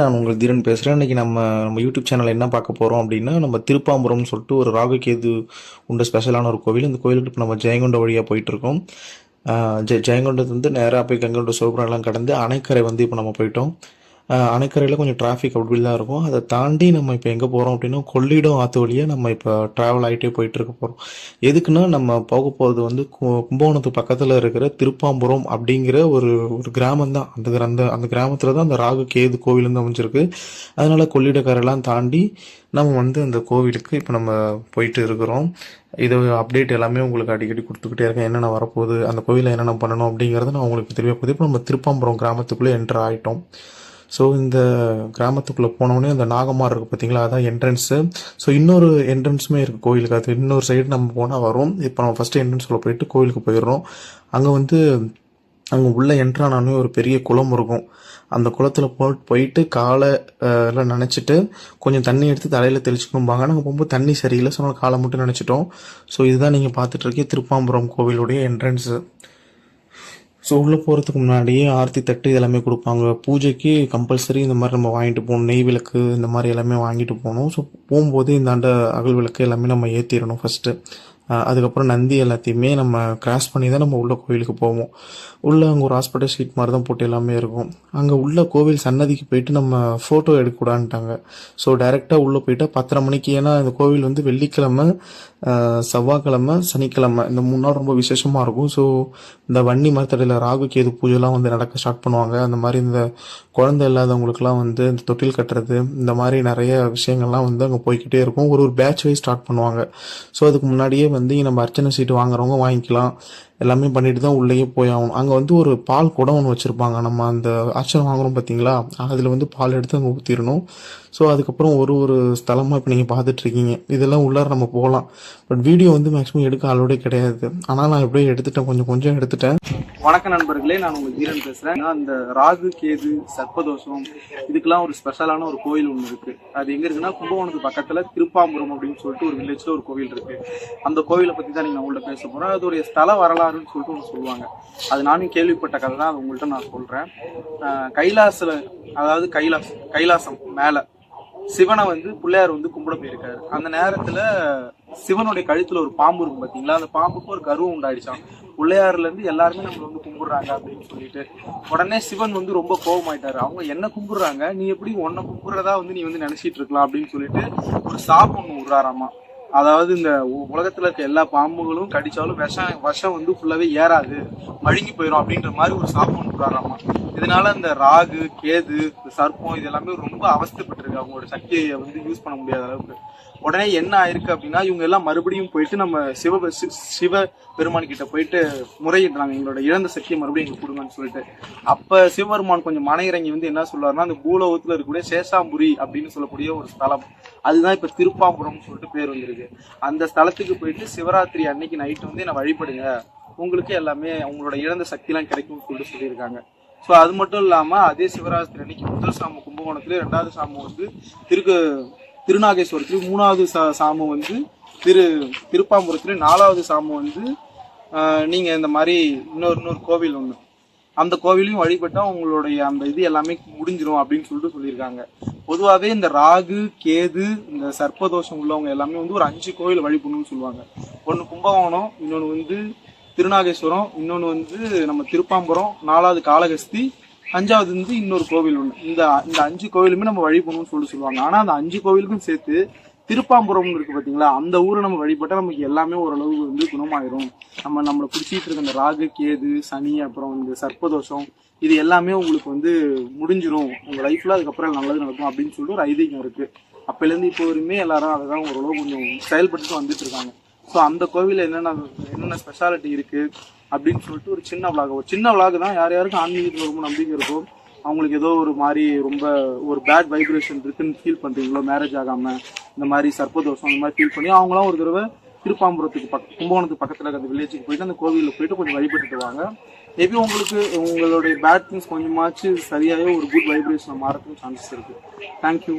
நான் உங்கள் தீரன் பேசுகிறேன் இன்றைக்கி நம்ம நம்ம யூடியூப் சேனல் என்ன பார்க்க போகிறோம் அப்படின்னா நம்ம திருப்பாம்புரம்னு சொல்லிட்டு ஒரு ராகுகேது உண்ட ஸ்பெஷலான ஒரு கோவில். இந்த கோவிலுக்கு இப்போ நம்ம ஜெயங்கொண்ட வழியாக போயிட்டுருக்கோம் ஜெ ஜெயங்கொண்டத்து வந்து நேராக போய் கங்கொண்ட எல்லாம் கடந்து அணைக்கரை வந்து இப்போ நம்ம போயிட்டோம். அணைக்கரையில் கொஞ்சம் டிராஃபிக் அப்படி தான் இருக்கும். அதை தாண்டி நம்ம இப்போ எங்கே போகிறோம் அப்படின்னா கொள்ளிடம் ஆற்று வழியாக நம்ம இப்போ ட்ராவல் ஆகிட்டே போயிட்டு இருக்க போகிறோம் எதுக்குன்னா நம்ம போக போகிறது வந்து கு- கும்பகோணத்துக்கு பக்கத்தில் இருக்கிற திருப்பாம்புரம் அப்படிங்கிற ஒரு ஒரு கிராமம் தான் அந்த அந்த அந்த கிராமத்தில் தான் அந்த ராகு கேது கோவில் வந்து அமைஞ்சிருக்கு. அதனால் கொள்ளிடக்காரெல்லாம் தாண்டி நம்ம வந்து அந்த கோவிலுக்கு இப்போ நம்ம போயிட்டு இருக்கிறோம். இது அப்டேட் எல்லாமே உங்களுக்கு அடிக்கடி கொடுத்துக்கிட்டே இருக்கேன். என்னென்ன வரப்போகுது அந்த கோவிலில் என்னென்ன பண்ணணும் அப்படிங்கிறத நான் உங்களுக்கு தெரியவே போகுது இப்போ நம்ம திருப்பாம்புரம் கிராமத்துக்குள்ளே என்டர் ஆகிட்டோம் ஸோ இந்த கிராமத்துக்குள்ளே போனோடனே அந்த நாகமார் இருக்குது பார்த்தீங்களா அதான் என்ட்ரன்ஸு ஸோ இன்னொரு என்ட்ரன்ஸுமே இருக்குது கோயிலுக்கு. அது இன்னொரு சைடு நம்ம போனால் வரும். இப்போ நம்ம ஃபஸ்ட்டு என்ட்ரன்ஸ்குள்ளே போயிட்டு கோயிலுக்கு போயிடுறோம். அங்கே வந்து அங்கே உள்ளே என்ட்ரானே ஒரு பெரிய குளம் இருக்கும். அந்த குளத்தில் போ போயிட்டு காலை எல்லாம் நினச்சிட்டு கொஞ்சம் தண்ணி எடுத்து தலையில் தெளிச்சுக்கணும்பாங்க. நாங்கள் போகும்போது தண்ணி சரியில்லை. ஸோ நாங்கள் காலை மட்டும் நினச்சிட்டோம். ஸோ இதுதான் நீங்கள் பார்த்துட்ருக்கீங்க திருப்பாம்புரம் கோவிலுடைய என்ட்ரன்ஸு ஸோ உள்ளே போகிறதுக்கு முன்னாடியே ஆர்த்தி தட்டு இதெல்லாமே கொடுப்பாங்க. பூஜைக்கு கம்பல்சரி இந்த மாதிரி நம்ம வாங்கிட்டு போகணும். நெய் விளக்கு இந்த மாதிரி எல்லாமே வாங்கிட்டு போகணும். ஸோ போகும்போது இந்தாண்ட அகல் விளக்கு எல்லாமே நம்ம ஏற்றிடணும் ஃபஸ்ட்டு அதுக்கப்புறம் நந்தி எல்லாத்தையுமே நம்ம கிராஸ் பண்ணி தான் நம்ம உள்ள கோவிலுக்கு போவோம். உள்ளே அங்கே ஒரு ஹாஸ்பிட்டல் ஷீட் மாதிரி தான் போட்டு எல்லாமே இருக்கும். அங்கே உள்ள கோவில் சன்னதிக்கு போயிட்டு நம்ம ஃபோட்டோ எடுக்கக்கூடான்ட்டாங்க ஸோ டைரெக்டாக உள்ளே போயிட்டா பத்தரை மணிக்கு ஏன்னா இந்த கோவில் வந்து வெள்ளிக்கிழமை செவ்வாய்க்கிழமை சனிக்கிழமை இந்த மூணு நாள் ரொம்ப விசேஷமாக இருக்கும். ஸோ இந்த வன்னி மரத்தடையில் ராகு கேது பூஜைலாம் வந்து நடக்க ஸ்டார்ட் பண்ணுவாங்க. அந்த மாதிரி இந்த குழந்தை இல்லாதவங்களுக்குலாம் வந்து இந்த தொட்டில் கட்டுறது இந்த மாதிரி நிறைய விஷயங்கள்லாம் வந்து அங்கே போய்க்கிட்டே இருக்கும். ஒரு ஒரு பேட்ச் வைஸ் ஸ்டார்ட் பண்ணுவாங்க. ஸோ அதுக்கு முன்னாடியே வந்து நம்ம அர்ச்சனை சீட்டு வாங்குறவங்க வாங்கிக்கலாம். எல்லாமே பண்ணிட்டு தான் உள்ளேயே போய் ஆகணும். அங்கே வந்து ஒரு பால் குடம் ஒன்று வச்சுருப்பாங்க. நம்ம அந்த அர்ச்சனை வாங்குறோம் பார்த்தீங்களா அதில் வந்து பால் எடுத்து அங்கே ஊற்றிடணும் ஸோ அதுக்கப்புறம் ஒரு ஒரு ஸ்தலமாக இப்போ நீங்கள் பார்த்துட்ருக்கீங்க இதெல்லாம் உள்ளார நம்ம போகலாம். பட் வீடியோ வந்து மேக்ஸிமம் எடுக்க அளவுடைய கிடையாது. ஆனால் நான் எப்படியே எடுத்துட்டேன். கொஞ்சம் கொஞ்சம் எடுத்துட்டேன். வணக்கம் நண்பர்களே நான் உங்கள் தீரன் பேசுகிறேன் அந்த ராகு கேது சர்ப்பதோஷம் இதுக்கெல்லாம் ஒரு ஸ்பெஷலான ஒரு கோயில் ஒன்று இருக்குது அது எங்கே இருக்குன்னா கும்பகோணத்துக்கு பக்கத்தில் திருப்பாம்புரம் அப்படின்னு சொல்லிட்டு ஒரு வில்லேஜில் ஒரு கோவில் இருக்குது அந்த கோவிலை பத்தி தான் நீங்க உங்கள்ட்ட பேச போறேன் அதோடைய ஸ்தல வரலாறுன்னு சொல்லிட்டு ஒன்று சொல்லுவாங்க. அது நானும் கேள்விப்பட்ட கதை தான் அது உங்கள்ட்ட நான் சொல்றேன். கைலாசில் அதாவது கைலாஸ் கைலாசம் மேல சிவனை வந்து பிள்ளையார் வந்து கும்பிட போயிருக்காரு. அந்த நேரத்துல சிவனுடைய கழுத்துல ஒரு பாம்பு இருக்கும் பாத்தீங்களா? அந்த பாம்புக்கு ஒரு கருவம் உண்டாயிடுச்சான் பிள்ளையார்ல இருந்து எல்லாருமே நம்மளை வந்து கும்பிடுறாங்க அப்படின்னு சொல்லிட்டு உடனே சிவன் வந்து ரொம்ப கோபமாயிட்டாரு. அவங்க என்ன கும்பிடுறாங்க? நீ எப்படி உன்னை கும்பிடுறதா வந்து நீ வந்து நினைச்சிட்டு இருக்கலாம் அப்படின்னு சொல்லிட்டு ஒரு சாப்பு ஒண்ணு விடுறாராமா அதாவது இந்த உ- உலகத்துல இருக்க எல்லா பாம்புகளும் கடிச்சாலும் விஷம் விஷம் வந்து ஃபுல்லாவே ஏறாது. மழுங்கி போயிடும் அப்படின்ற மாதிரி ஒரு சாபம் ஒண்ணு விடுறாராமா இதனால இந்த ராகு கேது இந்த சர்ப்பம் இது எல்லாமே ரொம்ப அவஸ்தைப்பட்டிருக்கு. அவங்களோட சக்தியை வந்து யூஸ் பண்ண முடியாத அளவுக்கு. உடனே என்ன ஆயிருக்கு அப்படின்னா இவங்க எல்லாம் மறுபடியும் போயிட்டு நம்ம சிவ சி- சிவ பெருமான் கிட்ட போயிட்டு முறையிடுறாங்க எங்களோட இழந்த சக்தியை மறுபடியும் எங்களுக்கு கொடுங்கன்னு சொல்லிட்டு. அப்ப சிவபெருமான் கொஞ்சம் மன இறங்கி வந்து என்ன சொல்லுவாருன்னா அந்த பூலோகத்துல இருக்கக்கூடிய சேஷாம்புரி அப்படின்னு சொல்லக்கூடிய ஒரு ஸ்தலம். அதுதான் இப்போ திருப்பாம்புரம்னு சொல்லிட்டு பேர் வந்திருக்கு. அந்த ஸ்தலத்துக்கு போயிட்டு சிவராத்திரி அன்னைக்கு நைட்டு வந்து என்னை வழிபடுங்க. உங்களுக்கு எல்லாமே உங்களோட இழந்த சக்திலாம் கிடைக்கும்னு சொல்லிட்டு சொல்லியிருக்காங்க. ஸோ அது மட்டும் இல்லாமல் அதே சிவராத்திரி அன்னைக்கு முதல் சாமி கும்பகோணத்துலேயே ரெண்டாவது சாமி வந்து திருக்கு திருநாகேஸ்வரத்துல மூணாவது சா சாமம் வந்து திரு திருப்பாம்புரத்துலேயும் நாலாவது சாமம் வந்து நீங்கள் நீங்க இந்த மாதிரி இன்னொரு இன்னொரு கோவில் ஒன்று அந்த கோவிலையும் வழிபட்டா உங்களுடைய அந்த இது எல்லாமே முடிஞ்சிடும் அப்படின்னு சொல்லிட்டு சொல்லியிருக்காங்க. பொதுவாகவே இந்த ராகு கேது இந்த சர்ப்பதோஷம் உள்ளவங்க எல்லாமே வந்து ஒரு அஞ்சு கோயில் வழிபடணும்னு சொல்லுவாங்க. ஒன்று கும்பகோணம் இன்னொன்று வந்து திருநாகேஸ்வரம் இன்னொன்று வந்து நம்ம திருப்பாம்புரம் நாலாவது காளகஸ்தி அஞ்சாவது வந்து இன்னொரு கோவில் ஒன்று இந்த இந்த அஞ்சு கோவிலுமே நம்ம வழிபடணும்னு சொல்லி சொல்லுவாங்க. ஆனால் அந்த அஞ்சு கோவிலுக்கும் சேர்த்து திருப்பாம்புரம் இருக்கு பாத்தீங்களா? அந்த ஊரை நம்ம வழிபட்டா நமக்கு எல்லாமே ஓரளவு வந்து குணமாயிரும். நம்ம நம்மளை பிடிச்சிட்டு இருக்க அந்த ராகு கேது சனி அப்புறம் இந்த சர்ப்பதோஷம் இது எல்லாமே உங்களுக்கு வந்து முடிஞ்சிரும். உங்க லைஃப்ல அதுக்கப்புறம் நல்லது நடக்கும் அப்படின்னு சொல்லிட்டு ஒரு ஐதீகம் இருக்கு. அப்போலேருந்து இப்போ வரையுமே எல்லாரும் அதை தான் ஓரளவு கொஞ்சம் செயல்பட்டு வந்துட்டு இருக்காங்க. ஸோ அந்த கோவிலில் என்னென்ன என்னென்ன ஸ்பெஷாலிட்டி இருக்கு அப்படின்னு சொல்லிட்டு ஒரு சின்ன விளாக் ஒரு சின்ன விளாக் தான் யார் யாருக்கும் ஆன்மீகத்தில் ரொம்ப நம்பிக்கை இருக்கோ அவங்களுக்கு ஏதோ ஒரு மாதிரி ரொம்ப ஒரு பேட் வைப்ரேஷன் இருக்குன்னு ஃபீல் பண்றீங்களோ மேரேஜ் ஆகாமல் இந்த மாதிரி சர்ப்பதோஷம் இந்த மாதிரி ஃபீல் பண்ணி அவங்களாம் ஒரு தடவை திருப்பாம்புரத்துக்கு பக் கும்பகோணத்துக்கு பக்கத்தில் அந்த வில்லேஜுக்கு போயிட்டு அந்த கோவிலில் போயிட்டு கொஞ்சம் வழிபட்டுட்டு வாங்க. மேபி உங்களுக்கு உங்களுடைய பேட் திங்ஸ் கொஞ்சமாச்சு சரியாகவே ஒரு குட் வைப்ரேஷன் மாறதுக்கு சான்சஸ் இருக்குது தேங்க்யூ